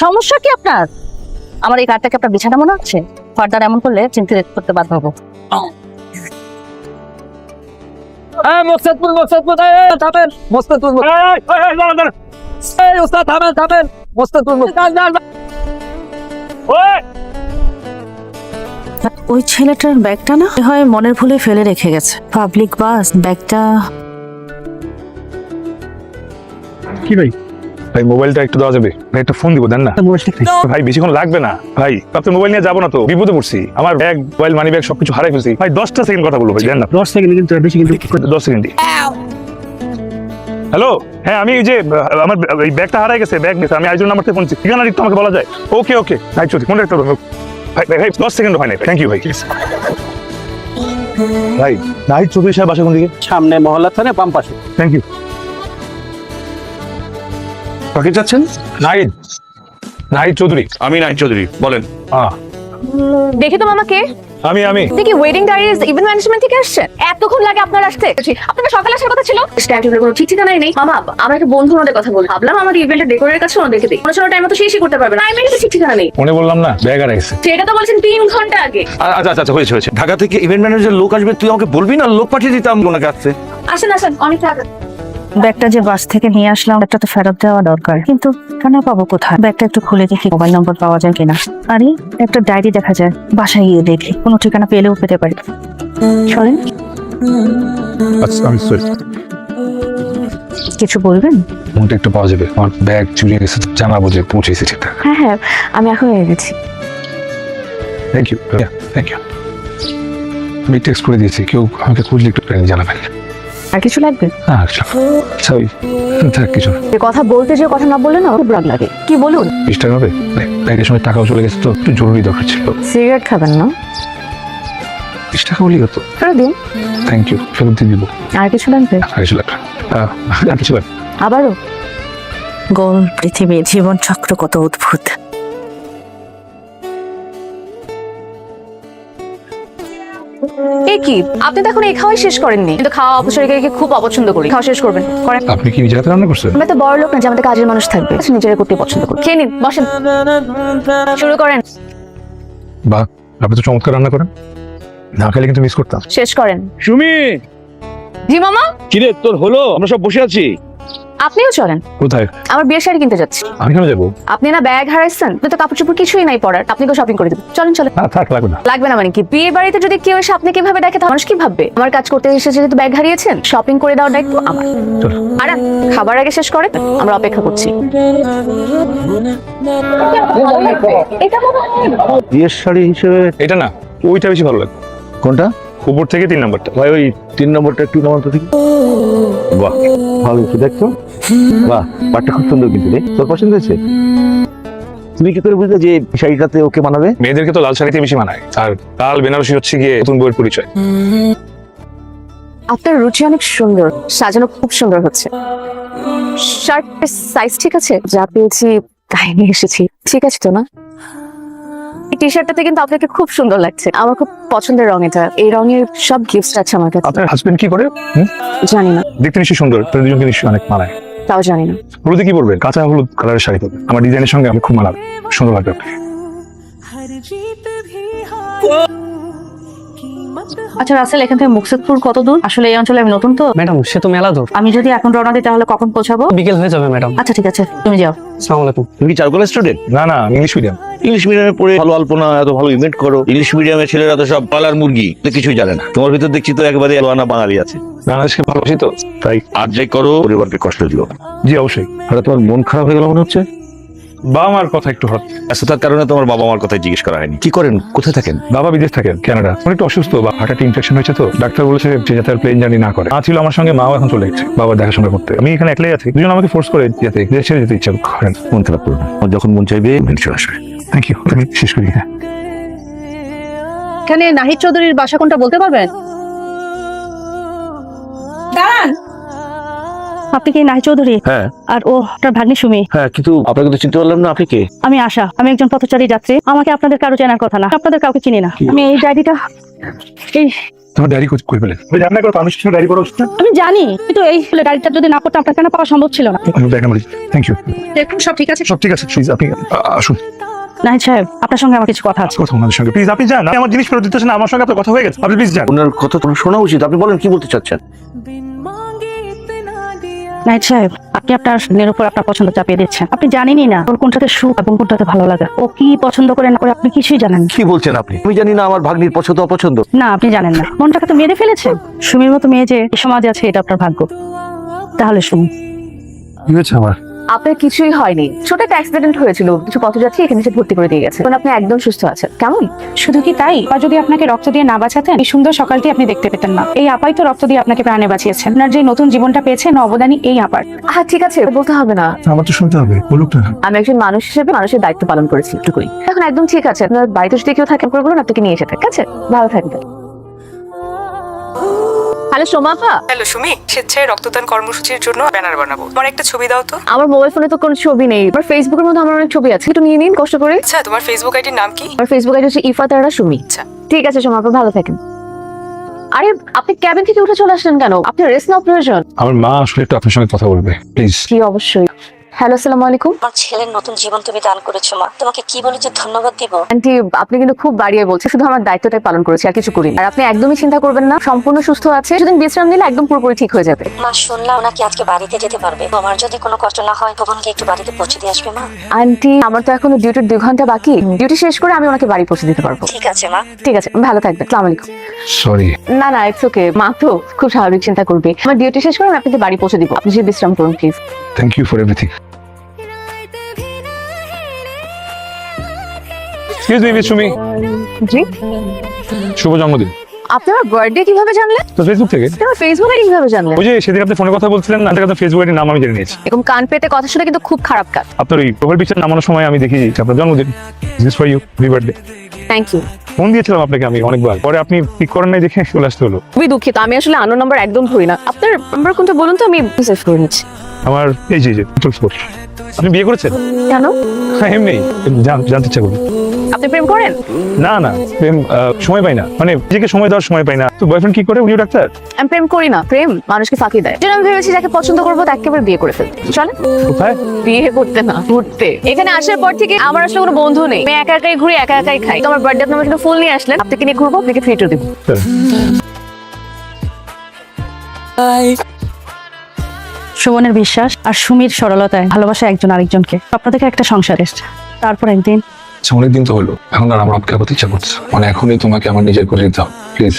সমস্যা কি আপনার? আমার এই কার্ডটাকে আপনার বিছানা মনে হচ্ছে? ফার্দার এমন করলে চিন্তিত করতে বাধ্য হব। মোকসেদপুর মোকসেদপুর থামেন মোকসেদপুর ওস্তাদ থামেন থামেন মোকসেদপুর! ওই ছেলেটার ব্যাগটা না হয় মনের ভুলে ফেলে রেখে গেছে। পাবলিক বাস ব্যাগটা কি ভাই? ভাই মোবাইলটা একটু দেওয়া যাবে? ভাই একটা ফোন দিব দেন না? ভাই বেশিক্ষণ লাগবে না। ভাই আপনার মোবাইল নিয়ে যাব না তো বিপদে পড়ছি। আমার ব্যাগ মোবাইল মানি ব্যাগ সবকিছু হারাই ফেলছি। ভাই দশটা সেকেন্ড কথা বলব ভাই দেন না। দশ সেকেন্ড কিন্তু বেশি কিন্তু দশ সেকেন্ড হ্যালো হ্যাঁ আমি যে আমার এই ব্যাগটা হারাই গেছে ব্যাগ গেছে। আমি আইজন নাম্বার থেকে ফোন ঠিকানা একটু আমাকে বলা যায়? ওকে ওকে নাইট চৌধুরী ফোনটা একটু ধরুন। ভাই ভাই ভাই দশ সেকেন্ড হয় না থ্যাংক ইউ ভাই। ভাই নাইট চৌধুরী সাহেব বাসা কোন দিকে? সামনে মহল্লা থানে বাম পাশে। থ্যাংক ইউ কাকে যাচ্ছেন নাইট নাইট চৌধুরী। আমি নাইট চৌধুরী বলেন। দেখি তো মামাকে? আমি আমি। দেখি ওয়েডিং ডায়ারিজ ইভেন্ট ম্যানেজমেন্ট থেকে আসছেন এতক্ষণ লাগে আপনার আসতে। আপনার সকালে আসার কথা ছিল। স্ট্যান্ড কোনো ঠিক ঠিকানাই নেই। মামা আমার একটা বন্ধু ওনাদের কথা বলি। ভাবলাম আমাদের ইভেন্টের ডেকোরের কাছে ওনাদেরকে দিই কোনো টাইম তো শেষই করতে পারবে না। তো ঠিক ঠিকানা নেই। ফোনে বললাম না ব্যাগ হারাই গেছে সেটা তো বলছেন তিন ঘণ্টা আগে। আচ্ছা আচ্ছা আচ্ছা, হয়েছে হয়েছে। ঢাকা থেকে ইভেন্ট ম্যানেজার লোক আসবে তুই আমাকে বলবি না? লোক পাঠিয়ে দিতাম ওনাকে আসতে। আসেন আসেন অনেক টাকা ব্যাগটা যে বাস থেকে নিয়ে আসলাম একটা তো ফেরত দেওয়া দরকার। কিন্তু কেন পাবো কোথায়? ব্যাগটা একটু খুলে দেখি মোবাইল নম্বর পাওয়া যায় কিনা। আরে একটা ডায়েরি দেখা যায় বাসায় গিয়ে দেখি। কোনো ঠিকানা পেলেও পেতে পারি। চলেন আচ্ছা কিছু বলবেন? ফোনটা একটু পাওয়া যাবে। আমার ব্যাগ চুরি গেছে জানাব যে পৌঁছেছি ঠিকঠাক। হ্যাঁ হ্যাঁ আমি এখন এনে দিচ্ছি থ্যাংক ইউ থ্যাংক ইউ আমি টেক্সট করে দিয়েছি কেউ আমাকে খুঁজলে একটু জানাবেন। আর কিছু লাগবে? হ্যাঁ আচ্ছা আচ্ছা, থাক কিছু। যে কথা বলতে যে কথা না বললে না খুব রাগ লাগে। কি বলুন? বিশ টাকা হবে? ব্যাগ- ব্যাগের সময় টাকাও চলে গেছে তো একটু জরুরি দরকার ছিল। সিগারেট খাবেন না? বিশ টাকা বলি কত ফেরত দিন। থ্যাংক ইউ ফেরত দিয়ে দিব। আর কিছু লাগবে? আর কিছু লাগবে আহ, আর কিছু লাগবে আবারও। গোল পৃথিবী জীবন চক্র কত অদ্ভুত। এ কি? আপনি তো এখন এই খাওয়াই শেষ করেননি। কিন্তু খাওয়া অপচয়কে খুব অপছন্দ করি। খাওয়া শেষ করবেন। করেন। আপনি কি নিজে হাতে রান্না করছেন? আমরা তো বড় লোক না যে আমাদের কাজের মানুষ থাকবে। নিজেরা করতে পছন্দ করি খেয়ে নিন বসেন। শুরু করেন। বা আপনি তো চমৎকার রান্না করেন। না খেলে কিন্তু মিস করতাম। শেষ করেন। সুমি! জি মামা? কিরে তোর হলো? আমরা সব বসে আছি। আপনিও চলেন। কোথায়? আমার বিয়ের শাড়ি কিনতে যাচ্ছি। আমি কেন যাব? আপনি না ব্যাগ হারাইছেন তো কাপড় চোপড় কিছুই নাই পরার আপনাকে শপিং করে দেবেন। চলেন চলেন। না থাক লাগবে না। লাগবে না মানে কি? বিয়ে বাড়িতে যদি কেউ এসে আপনাকে কীভাবে দেখে তাহলে মানুষ কি ভাববে? আমার কাজ করতে এসে যেহেতু ব্যাগ হারিয়েছেন শপিং করে দেওয়ার দায়িত্ব আমার। চলো। আর খাবার আগে শেষ করে আমরা অপেক্ষা করছি। এটা বিয়ের শাড়ি হিসেবে এটা না ওইটা বেশি ভালো লাগে। কোনটা? উপর থেকে তিন নাম্বারটা। ভাই ওই তিন নম্বরটা একটু নামার তো দেখি। বাহ ভালো একটু দেখছ? বাহ পাটটা খুব সুন্দর কিন্তু রে। তোর পছন্দ হয়েছে? তুমি কি করে বুঝলে যে শাড়িটাতে ওকে মানাবে? মেয়েদেরকে তো লাল শাড়িতে বেশি মানায়। আর লাল বেনারসি হচ্ছে গিয়ে নতুন বইয়ের পরিচয়। আপনার রুচি অনেক সুন্দর সাজানো খুব সুন্দর হচ্ছে। শার্টের সাইজ ঠিক আছে? যা পেয়েছি তাই নিয়ে এসেছি। ঠিক আছে তো না? এই টি শার্টটাতে কিন্তু আপনাকে খুব সুন্দর লাগছে। আমার খুব পছন্দের রং এটা। এই রঙের সব গিফটস আছে আমার কাছে। আপনার হাজবেন্ড কি করে? হুম? জানি না। দেখতে নিশ্চয়ই সুন্দর। তাদের দুজনকে নিশ্চয়ই অনেক মানায় তাও জানি না। হলুদে কি বলবেন কাঁচা হলুদ কালারের শাড়ি পরবেন। আমার ডিজাইনের সঙ্গে আমি খুব মানাবে সুন্দর লাগবে আপনাকে আচ্ছা রাসেল এখান থেকে মুকসেদপুর কত দূর আসলে এই অঞ্চলে আমি নতুন তো। ম্যাডাম সে তো মেলা দূর। আমি যদি এখন রওনা দিই তাহলে কখন পৌঁছাবো? বিকেল হয়ে যাবে ম্যাডাম। আচ্ছা ঠিক আছে। তুমি যাও। আসসালামু আলাইকুম। তুমি কি চারকোলা স্টুডেন্ট? না না ইংলিশ মিডিয়াম। ইংলিশ মিডিয়ামে পড়ে ভালো আলপনা এত ভালো ইভেন্ট করো। ইংলিশ মিডিয়ামের ছেলেরা তো সব পালার মুরগি তো কিছুই জানে না। তোমার ভিতর দেখছি তো একবারে আলোয়ানা বাঙালি আছে। বাংলাদেশকে ভালোবাসি তো তাই। আর যাই করো পরিবারকে কষ্ট দিও জি অবশ্যই। হঠাৎ তোমার মন খারাপ হয়ে গেল মনে হচ্ছে? বাবা মার কথা একটু হট। ব্যস্ততার কারণে তোমার বাবা মার কথা জিজ্ঞেস করা হয়নি। কি করেন? কোথায় থাকেন? বাবা বিদেশ থাকেন কানাডা। উনি একটু অসুস্থ বা ইনফেকশন হয়েছে তো। ডাক্তার বলেছে যে যাতে প্লেন জার্নি না করে। মা ছিল আমার সঙ্গে মাও এখন চলে গেছে। বাবার দেখাশোনা করতে। আমি এখানে একলাই আছি। দুজন আমাকে ফোর্স করে যেতে দেশ ছেড়ে যেতে ইচ্ছা করেন মন খারাপ করো না। যখন মন চাইবে মেনে চলে আসবে। থ্যাংক ইউ আমি শেষ করি হ্যাঁ। এখানে নাহিদ চৌধুরীর বাসা কোনটা বলতে পারবেন? আপনি কি? নাই চৌধুরী? হ্যাঁ। আর ও আপনার ভাগ্নি সুমি। হ্যাঁ কিন্তু আপনাকে তো চিনতে পারলাম না আপনি কে? আমি আশা। আমি একজন পথচারী যাত্রী। আমাকে আপনাদের কারও চেনার কথা না। আপনাদের কাউকে চিনি না। আমি এই ডায়েরিটা এই তোমার ডায়েরি ওই ডায়েরি পড়া আমি জানি কিন্তু এই ডায়েরিটা যদি না করতে আপনার কেন পাওয়া সম্ভব ছিল না? থ্যাংক ইউ দেখুন সব ঠিক আছে? সব ঠিক আছে প্লিজ আপনি আসুন। নাহিদ সাহেব আপনার সঙ্গে আমার কিছু কথা আছে। কথা সঙ্গে। প্লিজ আপনি যান। আমার জিনিস ফেরত দিতেছেন আমার সঙ্গে আপনার কথা হয়ে গেছে। আপনি প্লিজ যান। ওনার কথা তো শোনা উচিত। আপনি বলেন কি বলতে চাচ্ছেন? নাহিদ সাহেব আপনি আপনার মেয়ের উপর আপনার পছন্দ চাপিয়ে দিচ্ছেন। আপনি জানেনই না ওর কোনটাতে সুখ এবং কোনটাতে ভালো লাগা। ও কি পছন্দ করে না করে আপনি কিছুই জানেন কি বলছেন আপনি? আমি জানি না আমার ভাগ্নির পছন্দ অপছন্দ। না আপনি জানেন না। মনটাকে তো মেরে ফেলেছেন সুমির মতো মেয়ে যে সমাজে আছে এটা আপনার ভাগ্য। তাহলে শুনুন। কি হয়েছে আমার? আপনার কিছুই হয়নি। ছোট একটা অ্যাক্সিডেন্ট হয়েছিল কিছু পথযাত্রী এখানে এসে ভর্তি করে দিয়ে গেছে। এখন আপনি একদম সুস্থ আছেন। কেমন? শুধু কি তাই? বা যদি আপনাকে রক্ত দিয়ে না বাঁচাতেন এই সুন্দর সকালটি আপনি দেখতে পেতেন না। এই আপাই তো রক্ত দিয়ে আপনাকে প্রাণে বাঁচিয়েছেন। আপনার যে নতুন জীবনটা পেয়েছেন অবদানই এই আপার। হ্যাঁ ঠিক আছে বলতে হবে না। আমার তো শুনতে হবে বলুক না। আমি একজন মানুষ হিসেবে মানুষের দায়িত্ব পালন করেছি একটুকুই এখন একদম ঠিক আছে। আপনার বাড়িতে যদি কেউ থাকে করে বলুন আপনাকে নিয়ে এসে ঠিক আছে? ভালো থাকবে হ্যালো সোমাপা হ্যালো সুমি স্বেচ্ছায় রক্তদান কর্মসূচির জন্য ব্যানার বানাবো। আমার একটা ছবি দাও তো। আমার মোবাইল ফোনে তো কোনো ছবি নেই। আমার ফেসবুকের মধ্যে আমার অনেক ছবি আছে। একটু নিয়ে নিন কষ্ট করে। আচ্ছা তোমার ফেসবুক আইডির নাম কি? আমার ফেসবুক আইডি হচ্ছে ইফা তারা সুমি। আচ্ছা। ঠিক আছে সোমাপা ভালো থাকেন। আরে আপনি ক্যাবিন থেকে উঠে চলে আসলেন কেন? আপনার রেস্ট নাও প্রয়োজন। আমার মা আসলে একটু আপনার সঙ্গে কথা বলবে প্লিজ কি অবশ্যই। হ্যালো আসসালামু আলাইকুম। আমার ছেলের নতুন জীবন তুমি দান করেছ মা। তোমাকে কি বলে যে ধন্যবাদ দিব। আন্টি আপনি কিন্তু খুব বাড়িয়ে বলছেন শুধু আমার দায়িত্বটাই পালন করেছি আর কিছু করিনি। আর আপনি একদমই চিন্তা করবেন না সম্পূর্ণ সুস্থ আছে। সেদিন বিশ্রাম নিলে একদম পুরোপুরি ঠিক হয়ে যাবে। মা শুনলাম নাকি আজকে বাড়িতে যেতে পারবে। আমার যদি কোনো কষ্ট না হয় ভবনকে একটু বাড়িতে পৌঁছে দিয়ে আসবে মা। আন্টি আমার তো এখনও ডিউটির দুই ঘণ্টা বাকি। ডিউটি শেষ করে আমি ওনাকে বাড়ি পৌঁছে দিতে পারব। ঠিক আছে মা। ঠিক আছে ভালো থাকবেন। আসসালামু আলাইকুম। সরি না না ইটস ওকে মা তো খুব স্বাভাবিক চিন্তা করবে। আমার ডিউটি শেষ করে আমি আপনাকে বাড়ি পৌঁছে দিব। আপনি যে বিশ্রাম করুন please thank you for everything excuse me miss Sumi ji. শুভ জন্মদিন। আপনি আমার বার্থডে কীভাবে জানলেন? তো ফেসবুক থেকে। আমার ফেসবুক কীভাবে জানলেন? ওই যে সেদিন আপনি ফোনে কথা বলছিলেন না আপনার ফেসবুক নাম আমি জেনে নিয়েছি। এরকম কান পেতে কথা শুনে কিন্তু খুব খারাপ কাজ। আপনার ওই প্রোফাইল পিকচার নামানোর সময় আমি দেখি আপনার জন্মদিন। This for you happy birthday thank you phone দিয়েছিলাম আপনাকে আমি অনেকবার। পরে আপনি পিক করেন নাই দেখে চলে আসতে হলো। খুবই দুঃখিত আমি আসলে আনো নাম্বার একদম ধরি না। আপনার নাম্বার কোনটা বলুন তো আমি সেভ করে নিচ্ছি। আমার এই যে যে আপনি বিয়ে করেছেন? কেন? হ্যাঁ এমনি। জান- জানতে ইচ্ছা করি আপনি প্রেম করেন? না না প্রেম সময় পাই না। মানে নিজেকে সময় দেওয়ার সময় পাই না। তো বয়ফ্রেন্ড কি করে? উনিও ডাক্তার? আমি প্রেম করি না। প্রেম মানুষকে ফাঁকি দেয়। যেন আমি ভেবেছি যাকে পছন্দ করব তাকে একেবারে বিয়ে করে ফেলতে চলে কোথায়? বিয়ে করতে না ঘুরতে। এখানে আসার পর থেকে আমার আসলে কোনো বন্ধু নেই। আমি একা একাই ঘুরি একা একাই খাই। তো আমার বার্থডে আপনার কিন্তু ফুল নিয়ে আসলেন। আপনাকে নিয়ে ঘুরবো আপনাকে ফিটও দেবো। সুমনের বিশ্বাস আর সুমির সরলতায় ভালোবাসা একজন আরেকজনকে। স্বপ্ন থেকে একটা সংসার এসছে। তারপর একদিন আচ্ছা অনেকদিন তো হলো। এখন আর আমার আপনাকে করতে ইচ্ছা করছে। মানে এখনই তোমাকে আমার নিজের করে দিতে হবে প্লিজ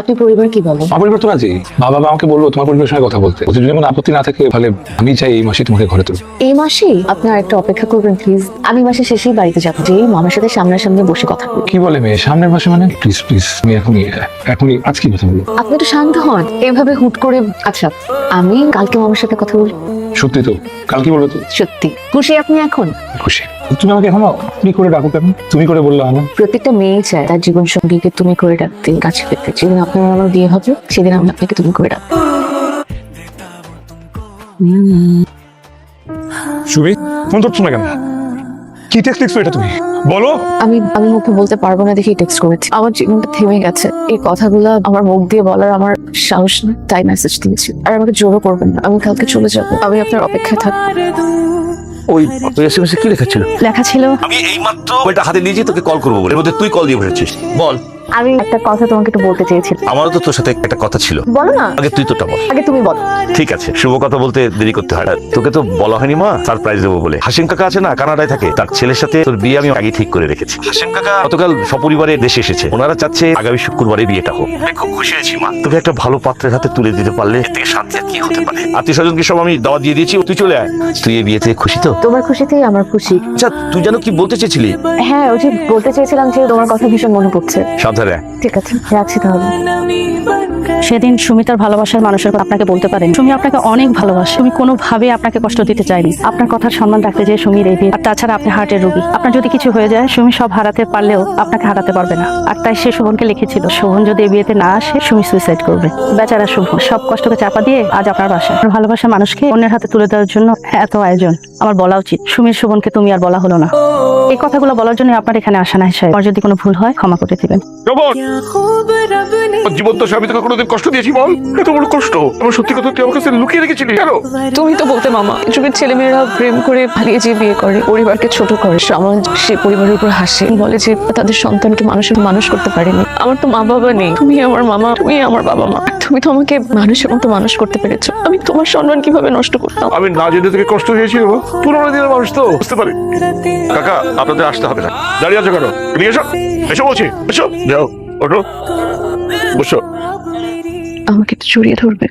আপনি পরিবার কি বলেন? আমার পরিবার তো রাজি। মা বাবা আমাকে বলল তোমার পরিবারের সঙ্গে কথা বলতে। ওদের যদি কোনো আপত্তি না থাকে তাহলে আমি চাই এই মাসে তোমাকে ঘরে তুলব এই মাসেই আপনার একটা অপেক্ষা করবেন প্লিজ আমি মাসে শেষেই বাড়িতে যাব যে মামার সাথে সামনাসামনি বসে কথা বলব কি বলে মেয়ে? সামনের মাসে মানে? প্লিজ প্লিজ আমি এখনই এখনই আজকে কথা বলব। আপনি একটু শান্ত হন। এইভাবে হুট করে আচ্ছা আমি কালকে মামার সাথে কথা বলব সত্যি তো। কালকে বলব তো? সত্যি। খুশি আপনি এখন? খুশি। তুমি আমাকে এখনও তুমি করে ডাকো কেন? তুমি করে বলল আমার প্রত্যেকটা মেয়ে চায় তার জীবন সঙ্গীকে তুমি করে ডাকতে কাছে পেতে যেদিন আপনার আমার বিয়ে হবে সেদিন আমি আপনাকে তুমি করে ডাকবো। সুবি ফোন করছ না কেন? কি টেক্সট লিখছো এটা তুমি? বলো। আমি আমি মুখে বলতে পারব না দেখে টেক্সট করেছি। আমার জীবনটা থেমে গেছে। এই কথাগুলো আমার মুখ দিয়ে বলার আমার সাহস না তাই মেসেজ দিয়েছি। আর আমাকে জোরও করবেন না। আমি কালকে চলে যাব। আমি আপনার অপেক্ষায় থাকব। ওই এসএমএস কি লেখা ছিল? লেখা ছিল আমি এই মাত্র ওইটা হাতে নিয়েছি তোকে কল করব বলে। এর মধ্যে তুই কল দিয়ে বসেছিস। বল। আমি একটা কথা তোমাকে একটু বলতে চেয়েছিলাম। আমারও তো তোর সাথে একটা কথা ছিল। বলো না। আগে তুই তোটা বল। আগে তুমি বলো। ঠিক আছে শুভ কথা বলতে দেরি করতে হয় না। তোকে তো বলা হয়নি মা সারপ্রাইজ দেবো বলে। হাসিম কাকা আছে না কানাডায় থাকে। তার ছেলের সাথে তোর বিয়ে আমি আগে ঠিক করে রেখেছি। হাসিম কাকা গতকাল সপরিবারে দেশে এসেছে। ওনারা চাচ্ছে আগামী শুক্রবারে বিয়েটা হোক। আমি খুব খুশি হয়েছি মা। তোকে একটা ভালো পাত্রের হাতে তুলে দিতে পারলে এর থেকে শান্তি আর কি হতে পারে? আত্মীয় স্বজনকে সব আমি দাওয়া দিয়ে দিয়েছি তুই চলে আয়। তুই এই বিয়েতে খুশি তো? তোমার খুশিতেই আমার খুশি। আচ্ছা তুই জানো কি বলতে চেয়েছিলি? হ্যাঁ ওই যে বলতে চেয়েছিলাম যে তোমার কথা ভীষণ মনে পড়ছে। সাত ঠিক আছে, রাখছি তাহলে। সেদিন সুমিতার ভালোবাসার মানুষের আপনাকে বলতে পারেন। সুমি আপনাকে অনেক ভালোবাসে। তুমি আপনাকে কষ্ট দিতে চাইনি। আপনার কথার সম্মান রাখতে যে আর তাছাড়া আপনি হার্টের আপনার যদি কিছু হয়ে যায়, সুমি সব হারাতে পারলেও আপনাকে হারাতে পারবে না। আর তাই সে শোভনকে লিখেছিল, শোভন যদি এই বিয়েতে না আসে, সুমি সুইসাইড করবে। বেচারা শুভ সব কষ্টকে চাপা দিয়ে আজ আপনার বাসা ভালোবাসার মানুষকে অন্যের হাতে তুলে দেওয়ার জন্য এত আয়োজন। আমার বলা উচিত, সুমির শোভনকে তুমি আর বলা হলো না। এই কথাগুলো বলার জন্য আপনার এখানে আসা নাই সাহেব। আমার যদি কোনো ভুল হয় ক্ষমা করে দিবেন। জীবন তো আমি তোকে কোনোদিন কষ্ট দিয়েছি বল এত বড় কষ্ট। আমার সত্যি কথা তুই আমার কাছে লুকিয়ে রেখেছিলি। কেন? তুমি তো বলতে মামা যুগের ছেলেমেয়েরা প্রেম করে পালিয়ে যে বিয়ে করে পরিবারকে ছোট করে। সমাজ সে পরিবারের উপর হাসে। বলে যে তাদের সন্তানকে মানুষের মানুষ করতে পারেনি। আমার তো মা বাবা নেই। তুমি আমার মামা তুমি আমার বাবা মা তুমি তো আমাকে মানুষের মতো মানুষ করতে পেরেছ। আমি তোমার সম্মান কীভাবে নষ্ট করতাম? আমি না জেনে থেকে কষ্ট হয়েছিল পুরোনো দিনের মানুষ তো বুঝতে পারি। কাকা আপনাদের আসতে হবে না। দাঁড়িয়ে আছো কেন? নিয়ে এসো। এসো বলছি। এসো। যাও। ওঠো। বসো। আমাকে তো জড়িয়ে ধরবে।